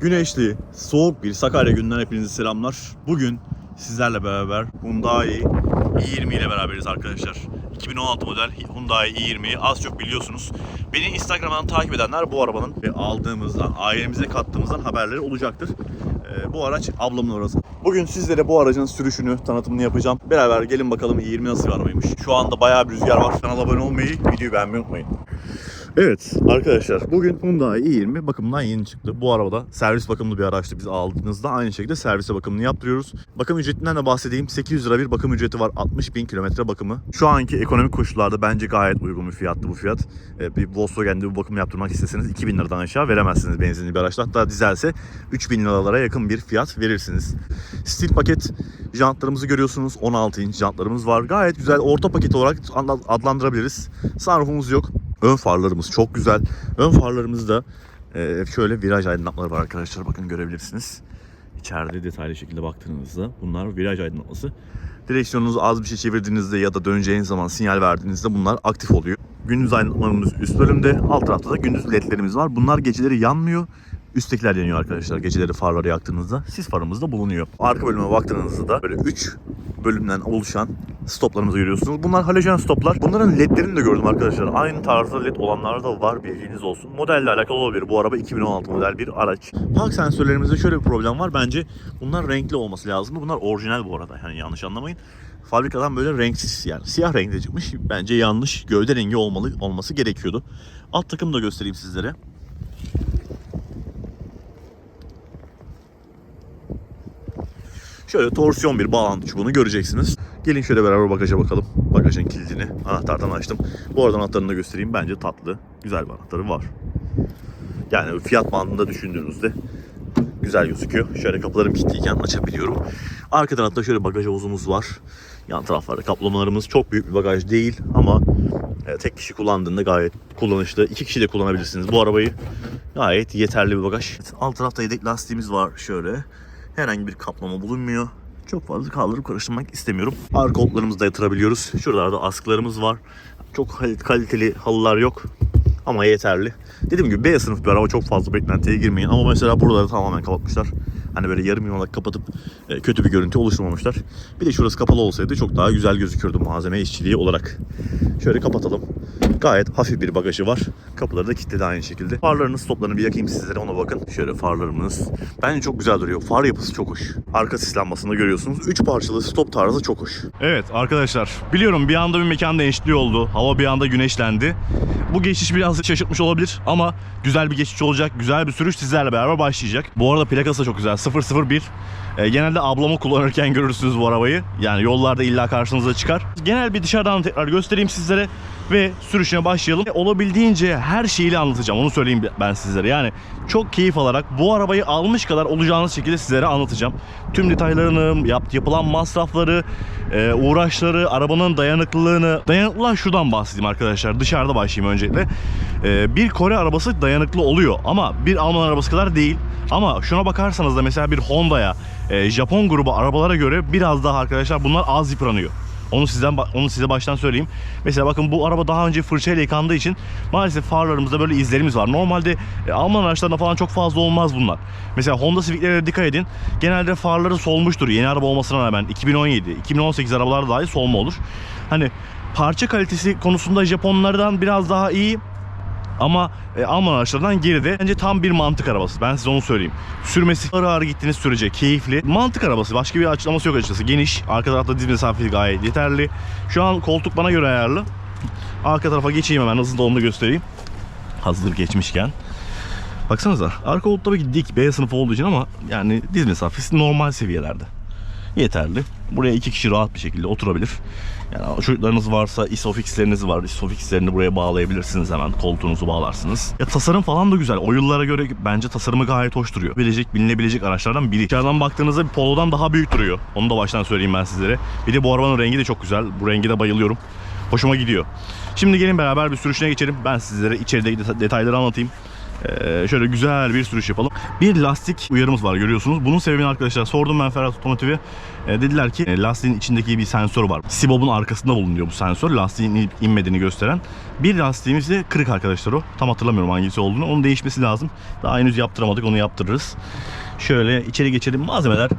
Güneşli, soğuk bir Sakarya gününden hepinize selamlar. Bugün sizlerle beraber Hyundai i20 ile beraberiz arkadaşlar. 2016 model Hyundai i20'yi az çok biliyorsunuz. Beni Instagram'dan takip edenler bu arabanın ve aldığımızdan, ailemize kattığımızdan haberleri olacaktır. Ee, bu araç ablamın orası. Bugün sizlere bu aracın sürüşünü, tanıtımını yapacağım. Beraber gelin bakalım i20 nasıl bir arabaymış. Şu anda bayağı bir rüzgar var. Kanala abone olmayı, videoyu beğenmeyi unutmayın. Evet arkadaşlar bugün Hyundai i20 bakımından yeni çıktı. Bu arabada servis bakımlı bir araçtı biz aldığımızda aynı şekilde servise bakımını yaptırıyoruz. Bakım ücretinden de bahsedeyim. 800 lira bir bakım ücreti var. 60 bin kilometre bakımı. Şu anki ekonomik koşullarda bence gayet uygun bir fiyattı bu fiyat. Ee, bir Volkswagen'de bir bakım yaptırmak isteseniz 2000 liradan aşağı veremezsiniz benzinli bir araçta. Hatta dizelse 3000 liralara yakın bir fiyat verirsiniz. Stil paket jantlarımızı görüyorsunuz. 16 inç jantlarımız var. Gayet güzel orta paket olarak adlandırabiliriz. Sunroofumuz yok. Ön farlarımız çok güzel. Ön farlarımızda e, şöyle viraj aydınlatmaları var arkadaşlar. Bakın görebilirsiniz. İçeride detaylı şekilde baktığınızda bunlar viraj aydınlatması. Direksiyonunuzu az bir şey çevirdiğinizde ya da döneceğiniz zaman sinyal verdiğinizde bunlar aktif oluyor. Gündüz aydınlatmalarımız üst bölümde, alt tarafta da gündüz ledlerimiz var. Bunlar geceleri yanmıyor. Üsttekiler yanıyor arkadaşlar geceleri farları yaktığınızda. Sis farımız da bulunuyor. Arka bölüme baktığınızda da böyle 3 bölümden oluşan stoplarımızı görüyorsunuz. Bunlar halojen stoplar. Bunların ledlerini de gördüm arkadaşlar. Aynı tarzda led olanlar da var bilginiz olsun. Modelle alakalı olabilir. Bu araba 2016 model bir araç. Park sensörlerimizde şöyle bir problem var. Bence bunlar renkli olması lazım. Bunlar orijinal bu arada. Yani yanlış anlamayın. Fabrikadan böyle renksiz yani siyah renkte çıkmış. Bence yanlış. Gövde rengi olmalı olması gerekiyordu. Alt takımı da göstereyim sizlere. Şöyle torsiyon bir bağlantı çubuğunu göreceksiniz. Gelin şöyle beraber bagaja bakalım. Bagajın kilidini anahtardan açtım. Bu arada anahtarını da göstereyim. Bence tatlı, güzel bir anahtarı var. Yani fiyat bandında düşündüğünüzde güzel gözüküyor. Şöyle kapılarım kilitliyken açabiliyorum. Arka tarafta şöyle bagaj havuzumuz var. Yan taraflarda kaplamalarımız çok büyük bir bagaj değil ama e, tek kişi kullandığında gayet kullanışlı. İki kişi de kullanabilirsiniz bu arabayı. Gayet yeterli bir bagaj. Alt tarafta yedek lastiğimiz var şöyle. Herhangi bir kaplama bulunmuyor. Çok fazla kaldırıp karıştırmak istemiyorum. Arka koltuklarımızı da yatırabiliyoruz. Şuralarda askılarımız var. Çok kaliteli halılar yok. Ama yeterli. Dediğim gibi B sınıf bir araba çok fazla beklentiye girmeyin. Ama mesela buraları tamamen kapatmışlar. Hani böyle yarım yamalak kapatıp e, kötü bir görüntü oluşturmamışlar. Bir de şurası kapalı olsaydı çok daha güzel gözükürdü malzeme işçiliği olarak. Şöyle kapatalım. Gayet hafif bir bagajı var. Kapıları da kilitledi aynı şekilde. Farlarının stoplarını bir yakayım sizlere ona bakın. Şöyle farlarımız. Bence çok güzel duruyor. Far yapısı çok hoş. Arka sis lambasını görüyorsunuz. 3 parçalı stop tarzı çok hoş. Evet arkadaşlar biliyorum bir anda bir mekan değişikliği oldu. Hava bir anda güneşlendi. Bu geçiş biraz şaşırtmış olabilir ama güzel bir geçiş olacak. Güzel bir sürüş sizlerle beraber başlayacak. Bu arada plakası da çok güzel. 001. E, genelde ablamı kullanırken görürsünüz bu arabayı. Yani yollarda illa karşınıza çıkar. Genel bir dışarıdan tekrar göstereyim sizlere ve sürüşüne başlayalım. Olabildiğince her şeyiyle anlatacağım. Onu söyleyeyim ben sizlere. Yani çok keyif alarak bu arabayı almış kadar olacağınız şekilde sizlere anlatacağım. Tüm detaylarını, yap, yapılan masrafları, e, uğraşları, arabanın dayanıklılığını. Dayanıklılığa şuradan bahsedeyim arkadaşlar. Dışarıda başlayayım öncelikle. E, bir Kore arabası dayanıklı oluyor ama bir Alman arabası kadar değil. Ama şuna bakarsanız da mesela bir Honda'ya, e, Japon grubu arabalara göre biraz daha arkadaşlar bunlar az yıpranıyor. Onu sizden onu size baştan söyleyeyim. Mesela bakın bu araba daha önce fırçayla yıkandığı için maalesef farlarımızda böyle izlerimiz var. Normalde e, Alman araçlarında falan çok fazla olmaz bunlar. Mesela Honda Civic'lere dikkat edin. Genelde farları solmuştur. Yeni araba olmasına rağmen 2017, 2018 arabalarda dahi solma olur. Hani parça kalitesi konusunda Japonlardan biraz daha iyi ama e, Alman araçlardan geride. Bence tam bir mantık arabası. Ben size onu söyleyeyim. Sürmesi ağır ağır gittiğiniz sürece keyifli. Mantık arabası. Başka bir açıklaması yok açıkçası. Geniş. Arka tarafta diz mesafesi gayet yeterli. Şu an koltuk bana göre ayarlı. Arka tarafa geçeyim hemen hızlı da göstereyim. Hazır geçmişken. Baksanıza arka koltuk tabii ki dik B sınıfı olduğu için ama yani diz mesafesi normal seviyelerde. Yeterli. Buraya iki kişi rahat bir şekilde oturabilir. Yani çocuklarınız varsa isofixleriniz var. Isofixlerini buraya bağlayabilirsiniz hemen. Koltuğunuzu bağlarsınız. Ya tasarım falan da güzel. O yıllara göre bence tasarımı gayet hoş duruyor. Bilecek, bilinebilecek araçlardan biri. İçeriden baktığınızda bir Polo'dan daha büyük duruyor. Onu da baştan söyleyeyim ben sizlere. Bir de bu arabanın rengi de çok güzel. Bu rengi de bayılıyorum. Hoşuma gidiyor. Şimdi gelin beraber bir sürüşüne geçelim. Ben sizlere içerideki detayları anlatayım. Ee, şöyle güzel bir sürüş yapalım. Bir lastik uyarımız var görüyorsunuz. Bunun sebebini arkadaşlar sordum ben Ferhat Otomotiv'e. Ee, dediler ki e, lastiğin içindeki bir sensör var. Sibob'un arkasında bulunuyor bu sensör. Lastiğin inmediğini gösteren. Bir lastiğimiz de kırık arkadaşlar o. Tam hatırlamıyorum hangisi olduğunu. Onun değişmesi lazım. Daha henüz yaptıramadık onu yaptırırız. Şöyle içeri geçelim. Malzemeler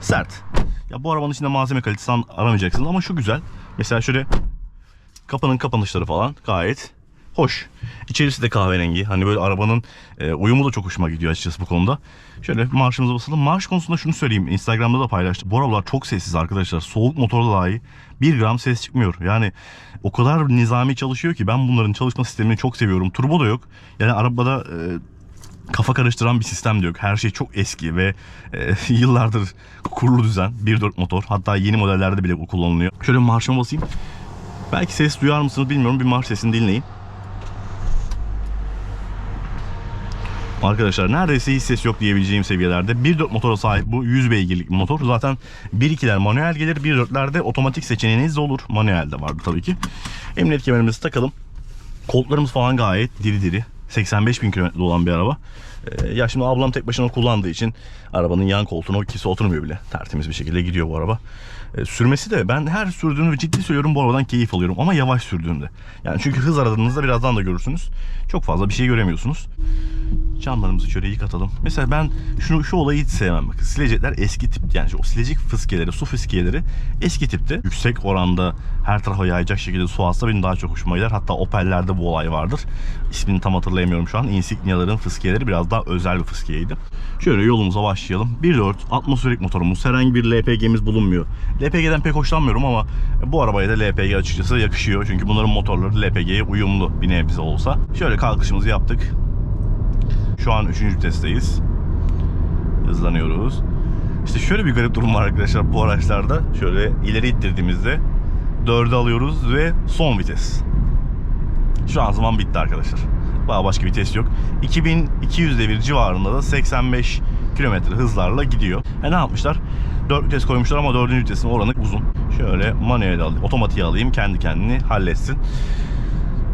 sert. Ya bu arabanın içinde malzeme kalitesi aramayacaksınız ama şu güzel. Mesela şöyle kapının kapanışları falan gayet hoş. İçerisi de kahverengi. Hani böyle arabanın e, uyumu da çok hoşuma gidiyor açıkçası bu konuda. Şöyle marşımıza basalım. Marş konusunda şunu söyleyeyim. Instagram'da da paylaştım. Bu arabalar çok sessiz arkadaşlar. Soğuk motorda dahi bir gram ses çıkmıyor. Yani o kadar nizami çalışıyor ki ben bunların çalışma sistemini çok seviyorum. Turbo da yok. Yani arabada e, kafa karıştıran bir sistem de yok. Her şey çok eski ve e, yıllardır kurulu düzen 1.4 motor. Hatta yeni modellerde bile bu kullanılıyor. Şöyle marşıma basayım. Belki ses duyar mısınız bilmiyorum. Bir marş sesini dinleyin. Arkadaşlar neredeyse hiç ses yok diyebileceğim seviyelerde. 1.4 motora sahip bu 100 beygirlik motor. Zaten 1.2'ler manuel gelir. 1.4'lerde otomatik seçeneğiniz de olur. Manuel de vardı tabii ki. Emniyet kemerimizi takalım. Koltuklarımız falan gayet diri diri. 85 bin kilometre olan bir araba. Ee, ya şimdi ablam tek başına kullandığı için arabanın yan koltuğuna ikisi oturmuyor bile. Tertemiz bir şekilde gidiyor bu araba. Ee, sürmesi de ben her sürdüğümde ciddi söylüyorum bu arabadan keyif alıyorum ama yavaş sürdüğümde. Yani çünkü hız aradığınızda birazdan da görürsünüz. Çok fazla bir şey göremiyorsunuz. Camlarımızı şöyle yıkatalım. Mesela ben şunu şu olayı hiç sevmem. Bakın silecekler eski tip yani o silecek fıskiyeleri, su fıskiyeleri eski tipte. Yüksek oranda her tarafa yayacak şekilde su alsa benim daha çok hoşuma gider. Hatta Opel'lerde bu olay vardır. İsmini tam hatırlayamıyorum şu an. Insignia'ların fıskiyeleri biraz daha özel bir fıskiyeydi. Şöyle yolumuza başlayalım. 1.4 atmosferik motorumuz. Herhangi bir LPG'miz bulunmuyor. LPG'den pek hoşlanmıyorum ama bu arabaya da LPG açıkçası yakışıyor. Çünkü bunların motorları LPG'ye uyumlu bir nebze olsa. Şöyle kalkışımızı yaptık. Şu an 3. vitesteyiz. Hızlanıyoruz. İşte şöyle bir garip durum var arkadaşlar bu araçlarda. Şöyle ileri ittirdiğimizde 4'ü alıyoruz ve son vites. Şu an zaman bitti arkadaşlar. Daha başka vites yok. 2200 devir civarında da 85 kilometre hızlarla gidiyor. E ne yapmışlar? 4 vites koymuşlar ama 4. vitesin oranı uzun. Şöyle manuel alayım, otomatiğe alayım kendi kendini halletsin.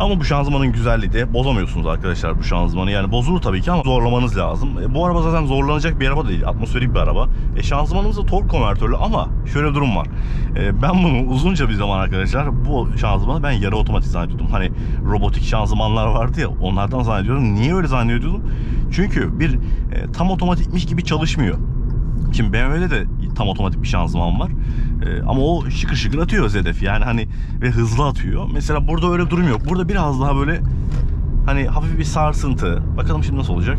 Ama bu şanzımanın güzelliği de bozamıyorsunuz arkadaşlar bu şanzımanı. Yani bozulur tabii ki ama zorlamanız lazım. E, bu araba zaten zorlanacak bir araba değil. Atmosferik bir araba. E, şanzımanımız da tork konvertörlü ama şöyle durum var. E, ben bunu uzunca bir zaman arkadaşlar bu şanzımanı ben yarı otomatik zannediyordum. Hani robotik şanzımanlar vardı ya onlardan zannediyorum. Niye öyle zannediyordum? Çünkü bir e, tam otomatikmiş gibi çalışmıyor. Şimdi BMW'de de tam otomatik bir şanzıman var. Ee, ama o şıkır şıkır atıyor ZDF. Yani hani ve hızlı atıyor. Mesela burada öyle bir durum yok. Burada biraz daha böyle hani hafif bir sarsıntı. Bakalım şimdi nasıl olacak.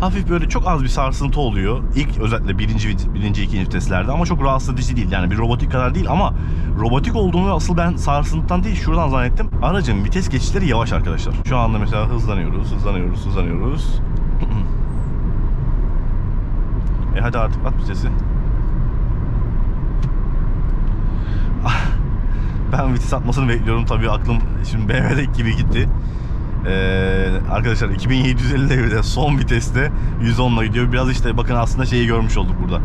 Hafif böyle çok az bir sarsıntı oluyor. İlk özellikle birinci, birinci ikinci viteslerde ama çok rahatsız edici değil. Yani bir robotik kadar değil ama robotik olduğunu asıl ben sarsıntıdan değil şuradan zannettim. Aracın vites geçişleri yavaş arkadaşlar. Şu anda mesela hızlanıyoruz, hızlanıyoruz, hızlanıyoruz. e hadi artık at vitesi. Ben vites atmasını bekliyorum tabii aklım şimdi BMW'deki gibi gitti. Ee, arkadaşlar 2750 devirde son viteste 110'la gidiyor. Biraz işte bakın aslında şeyi görmüş olduk burada.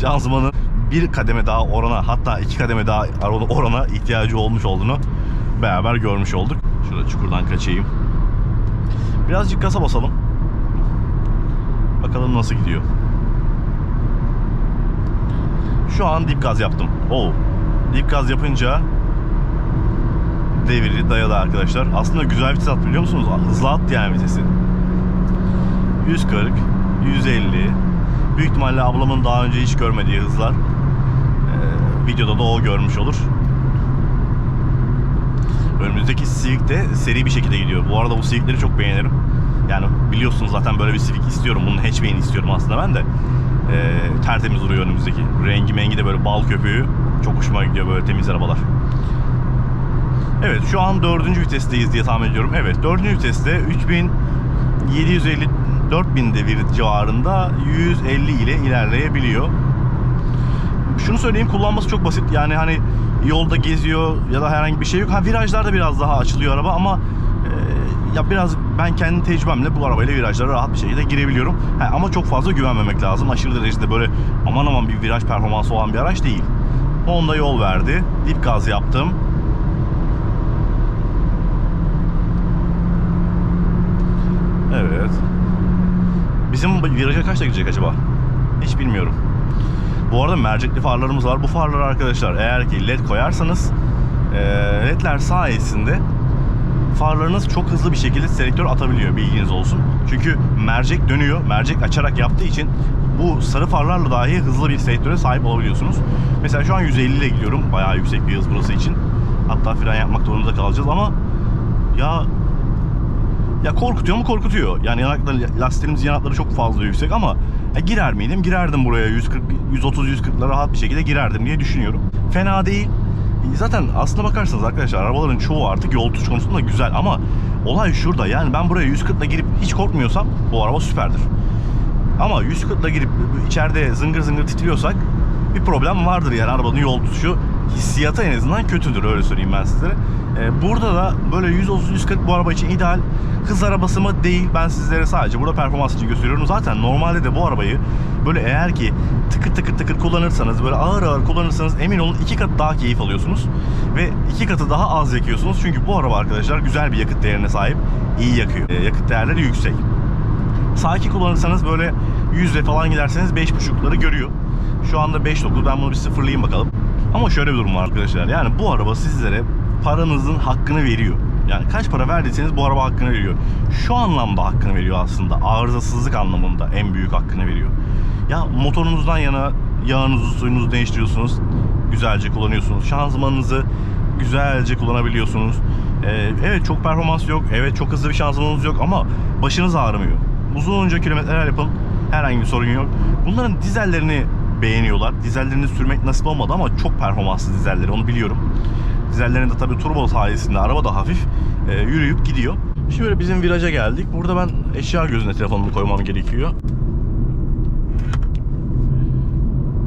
Şanzımanın bir kademe daha orana hatta iki kademe daha orana ihtiyacı olmuş olduğunu beraber görmüş olduk. Şurada çukurdan kaçayım. Birazcık kasa basalım. Bakalım nasıl gidiyor. Şu an dip gaz yaptım. Oo. Dip gaz yapınca deviri dayalı arkadaşlar. Aslında güzel vites attı biliyor musunuz? Hızlı attı yani vitesi. 140, 150. Büyük ihtimalle ablamın daha önce hiç görmediği hızlar. Ee, videoda da o görmüş olur. Önümüzdeki Civic de seri bir şekilde gidiyor. Bu arada bu Civic'leri çok beğenirim. Yani biliyorsunuz zaten böyle bir Civic istiyorum. Bunun hatchback'ini istiyorum aslında ben de. Ee, tertemiz duruyor önümüzdeki. Rengi mengi de böyle bal köpüğü. Çok hoşuma gidiyor böyle temiz arabalar. Evet şu an dördüncü vitesteyiz diye tahmin ediyorum. Evet dördüncü viteste 3750 4000 devir civarında 150 ile ilerleyebiliyor. Şunu söyleyeyim kullanması çok basit. Yani hani yolda geziyor ya da herhangi bir şey yok. Ha virajlarda biraz daha açılıyor araba ama e, ya biraz ben kendi tecrübemle bu arabayla virajlara rahat bir şekilde girebiliyorum. Ha, ama çok fazla güvenmemek lazım. Aşırı derecede böyle aman aman bir viraj performansı olan bir araç değil. Honda yol verdi. Dip gaz yaptım. Evet. Bizim viraja kaçta girecek acaba? Hiç bilmiyorum. Bu arada mercekli farlarımız var. Bu farlar arkadaşlar eğer ki led koyarsanız e, ledler sayesinde farlarınız çok hızlı bir şekilde selektör atabiliyor bilginiz olsun. Çünkü mercek dönüyor. Mercek açarak yaptığı için bu sarı farlarla dahi hızlı bir selektöre sahip olabiliyorsunuz. Mesela şu an 150 ile gidiyorum. Bayağı yüksek bir hız burası için. Hatta fren yapmak zorunda kalacağız ama ya ya korkutuyor mu korkutuyor. Yani yanakları, lastiklerimizin yanakları çok fazla yüksek ama ya girer miydim? Girerdim buraya 140 130 140'lara rahat bir şekilde girerdim diye düşünüyorum. Fena değil. Zaten aslına bakarsanız arkadaşlar arabaların çoğu artık yol tutuş konusunda güzel ama olay şurada. Yani ben buraya 140 ile girip hiç korkmuyorsam bu araba süperdir. Ama 140 ile girip içeride zıngır zıngır titriyorsak bir problem vardır yani arabanın yol tutuşu hissiyatı en azından kötüdür öyle söyleyeyim ben sizlere. Ee, burada da böyle 130-140 bu araba için ideal hız arabası mı değil ben sizlere sadece burada performans için gösteriyorum. Zaten normalde de bu arabayı böyle eğer ki tıkır tıkır tıkır kullanırsanız böyle ağır ağır kullanırsanız emin olun iki kat daha keyif alıyorsunuz. Ve iki katı daha az yakıyorsunuz. Çünkü bu araba arkadaşlar güzel bir yakıt değerine sahip. iyi yakıyor. Ee, yakıt değerleri yüksek. Sakin kullanırsanız böyle 100'le falan giderseniz 5.5'ları görüyor. Şu anda 5.9 ben bunu bir sıfırlayayım bakalım. Ama şöyle bir durum var arkadaşlar. Yani bu araba sizlere paranızın hakkını veriyor. Yani kaç para verdiyseniz bu araba hakkını veriyor. Şu anlamda hakkını veriyor aslında. Arızasızlık anlamında en büyük hakkını veriyor. Ya motorunuzdan yana yağınızı suyunuzu değiştiriyorsunuz. Güzelce kullanıyorsunuz. Şanzımanınızı güzelce kullanabiliyorsunuz. Ee, evet çok performans yok. Evet çok hızlı bir şanzımanınız yok ama başınız ağrımıyor. Uzunca kilometreler yapın. Herhangi bir sorun yok. Bunların dizellerini beğeniyorlar. Dizellerini sürmek nasip olmadı ama çok performanslı dizelleri onu biliyorum. Dizellerin de tabii turbo sayesinde araba da hafif e, yürüyüp gidiyor. Şimdi böyle bizim viraja geldik. Burada ben eşya gözüne telefonumu koymam gerekiyor.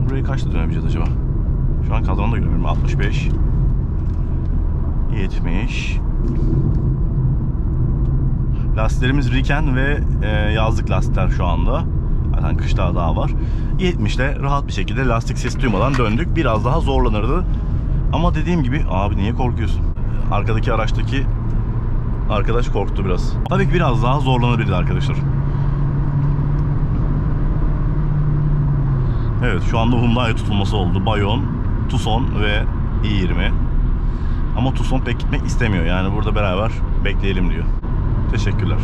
Burayı kaçta dönebileceğiz acaba? Şu an kadranı da görüyorum. 65 70 Lastiklerimiz Riken ve e, yazlık lastikler şu anda. Zaten kışta daha var. 70'te rahat bir şekilde lastik sesi duymadan döndük. Biraz daha zorlanırdı. Ama dediğim gibi abi niye korkuyorsun? Arkadaki araçtaki arkadaş korktu biraz. Tabii ki biraz daha zorlanabilirdi arkadaşlar. Evet şu anda Hyundai tutulması oldu. Bayon, Tucson ve i20. Ama Tucson pek gitmek istemiyor. Yani burada beraber bekleyelim diyor. Teşekkürler.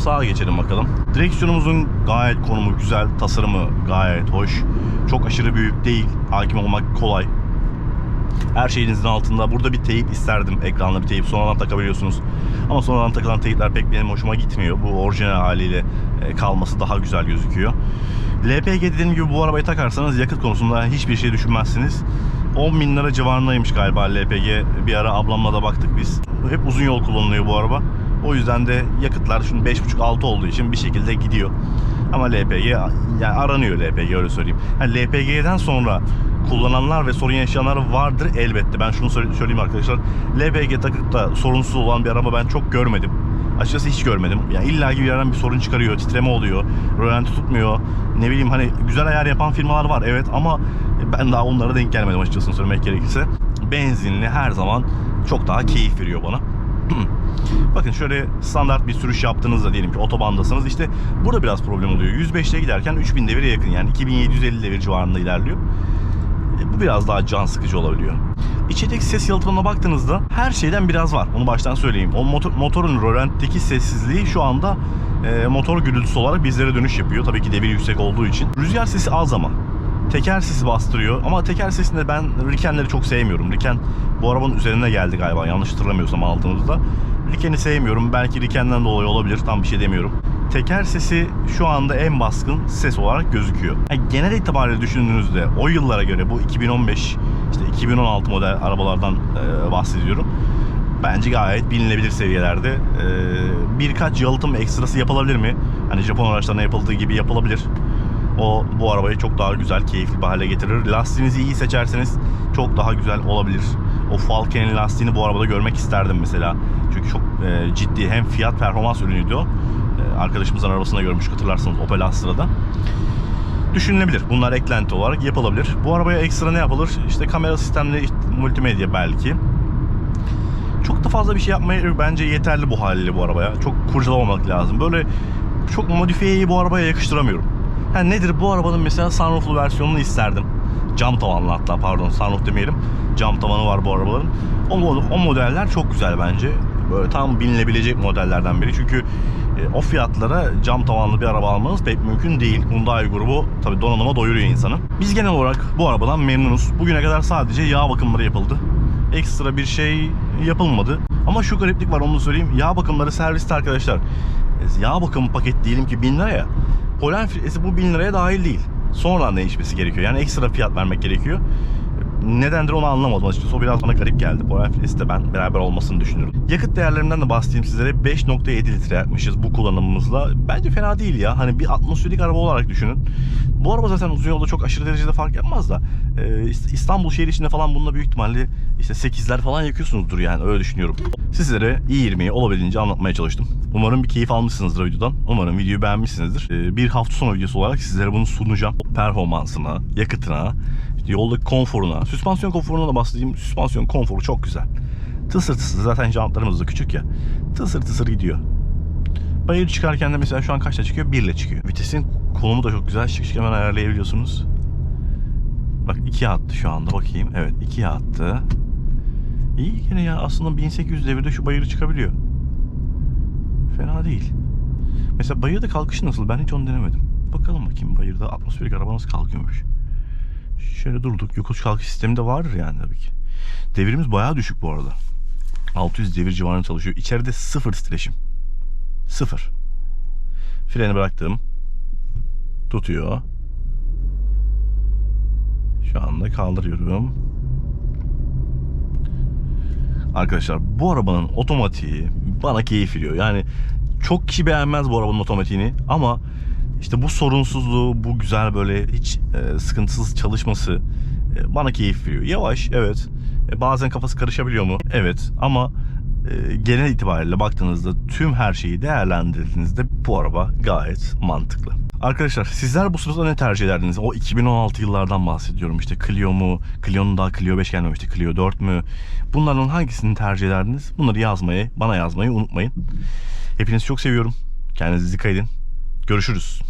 Sağa geçelim bakalım. Direksiyonumuzun gayet konumu güzel, tasarımı gayet hoş. Çok aşırı büyük değil, hakim olmak kolay. Her şeyinizin altında. Burada bir teyip isterdim. Ekranla bir teyip sonradan takabiliyorsunuz. Ama sonradan takılan teyipler pek benim hoşuma gitmiyor. Bu orijinal haliyle e, kalması daha güzel gözüküyor. LPG dediğim gibi bu arabayı takarsanız yakıt konusunda hiçbir şey düşünmezsiniz. 10 bin lira civarındaymış galiba LPG. Bir ara ablamla da baktık biz. Hep uzun yol kullanılıyor bu araba. O yüzden de yakıtlar şimdi 5.5-6 olduğu için bir şekilde gidiyor. Ama LPG yani aranıyor LPG öyle söyleyeyim. Yani LPG'den sonra kullananlar ve sorun yaşayanlar vardır elbette. Ben şunu söyle- söyleyeyim arkadaşlar. LPG takıp da sorunsuz olan bir araba ben çok görmedim. Açıkçası hiç görmedim. Yani illa bir yerden bir sorun çıkarıyor, titreme oluyor, rölanti tutmuyor. Ne bileyim hani güzel ayar yapan firmalar var evet ama ben daha onlara denk gelmedim açıkçası söylemek gerekirse. Benzinli her zaman çok daha keyif veriyor bana. Bakın şöyle standart bir sürüş yaptığınızda diyelim ki otobandasınız işte burada biraz problem oluyor. 105'te giderken 3000 devire yakın yani 2750 devir civarında ilerliyor. E, bu biraz daha can sıkıcı olabiliyor. İçerideki ses yalıtımına baktığınızda her şeyden biraz var. Onu baştan söyleyeyim. O motor, motorun rölantteki sessizliği şu anda e, motor gürültüsü olarak bizlere dönüş yapıyor. Tabii ki devir yüksek olduğu için. Rüzgar sesi az ama. Teker sesi bastırıyor ama teker sesinde ben Riken'leri çok sevmiyorum. Riken bu arabanın üzerine geldi galiba yanlış hatırlamıyorsam aldığımızda. Riken'i sevmiyorum. Belki Riken'den dolayı olabilir. Tam bir şey demiyorum. Teker sesi şu anda en baskın ses olarak gözüküyor. Yani genel itibariyle düşündüğünüzde o yıllara göre bu 2015 işte 2016 model arabalardan e, bahsediyorum. Bence gayet bilinebilir seviyelerde. E, birkaç yalıtım ekstrası yapılabilir mi? Hani Japon araçlarına yapıldığı gibi yapılabilir. O bu arabayı çok daha güzel, keyifli bir hale getirir. Lastiğinizi iyi seçerseniz çok daha güzel olabilir. O Falken'in lastiğini bu arabada görmek isterdim mesela. Çünkü çok e, ciddi hem fiyat performans ürünüydü o. E, arkadaşımızın arabasında görmüş hatırlarsanız Opel Astra'da. Düşünülebilir. Bunlar eklenti olarak yapılabilir. Bu arabaya ekstra ne yapılır? İşte kamera sistemli multimedya belki. Çok da fazla bir şey yapmaya bence yeterli bu haliyle bu arabaya. Çok kurcalamamak lazım. Böyle çok modifiyeyi bu arabaya yakıştıramıyorum. Ha nedir bu arabanın mesela sunrooflu versiyonunu isterdim. Cam tavanlı hatta pardon sunroof demeyelim. Cam tavanı var bu arabaların. O, o modeller çok güzel bence. Böyle tam binilebilecek modellerden biri. Çünkü e, o fiyatlara cam tavanlı bir araba almanız pek mümkün değil. Hyundai grubu tabi donanıma doyuruyor insanı. Biz genel olarak bu arabadan memnunuz. Bugüne kadar sadece yağ bakımları yapıldı. Ekstra bir şey yapılmadı. Ama şu gariplik var onu da söyleyeyim. Yağ bakımları serviste arkadaşlar. E, Yağ bakımı paket diyelim ki 1000 liraya. Polen filtresi bu 1000 liraya dahil değil. Sonradan değişmesi gerekiyor. Yani ekstra fiyat vermek gerekiyor. Nedendir onu anlamadım açıkçası. O biraz bana garip geldi. Filtresi de ben beraber olmasını düşünüyorum. Yakıt değerlerinden de bahsedeyim sizlere. 5.7 litre yakmışız bu kullanımımızla. Bence fena değil ya. Hani bir atmosferik araba olarak düşünün. Bu araba zaten uzun yolda çok aşırı derecede fark yapmaz da. e, İstanbul şehir içinde falan bununla büyük ihtimalle işte 8'ler falan yakıyorsunuzdur yani öyle düşünüyorum. Sizlere i20'yi olabildiğince anlatmaya çalıştım. Umarım bir keyif almışsınızdır videodan. Umarım videoyu beğenmişsinizdir. Ee, Bir hafta sonu videosu olarak sizlere bunu sunacağım. Performansına, yakıtına, işte yoldaki konforuna, süspansiyon konforuna da bahsedeyim. Süspansiyon konforu çok güzel. Tısır tısır zaten jantlarımız da küçük ya. Tısır tısır gidiyor. Bayır çıkarken de mesela şu an kaçta çıkıyor? 1 ile çıkıyor. Vitesin konumu da çok güzel. Şık şık hemen ayarlayabiliyorsunuz. Bak 2'ye attı şu anda bakayım. Evet 2'ye attı. İyi gene ya aslında 1800 devirde şu bayırı çıkabiliyor. Fena değil. Mesela bayırda kalkışı nasıl? Ben hiç onu denemedim. Bakalım bakayım bayırda atmosferik araba nasıl kalkıyormuş. Şöyle durduk. Yokuş kalkış sistemi de vardır yani tabii ki. Devirimiz bayağı düşük bu arada. 600 devir civarında çalışıyor. İçeride sıfır titreşim. Sıfır. Freni bıraktım. Tutuyor. Şu anda kaldırıyorum. Arkadaşlar bu arabanın otomatiği bana keyif veriyor. Yani çok kişi beğenmez bu arabanın otomatiğini ama işte bu sorunsuzluğu, bu güzel böyle hiç e, sıkıntısız çalışması e, bana keyif veriyor. Yavaş evet. E, bazen kafası karışabiliyor mu? Evet ama e, genel itibariyle baktığınızda tüm her şeyi değerlendirdiğinizde bu araba gayet mantıklı. Arkadaşlar sizler bu sırada ne tercih ederdiniz? O 2016 yıllardan bahsediyorum. İşte Clio mu? Clio'nun daha Clio 5 gelmemişti. Clio 4 mü? Bunlardan hangisini tercih ederdiniz? Bunları yazmayı, bana yazmayı unutmayın. Hepinizi çok seviyorum. Kendinize dikkat edin. Görüşürüz.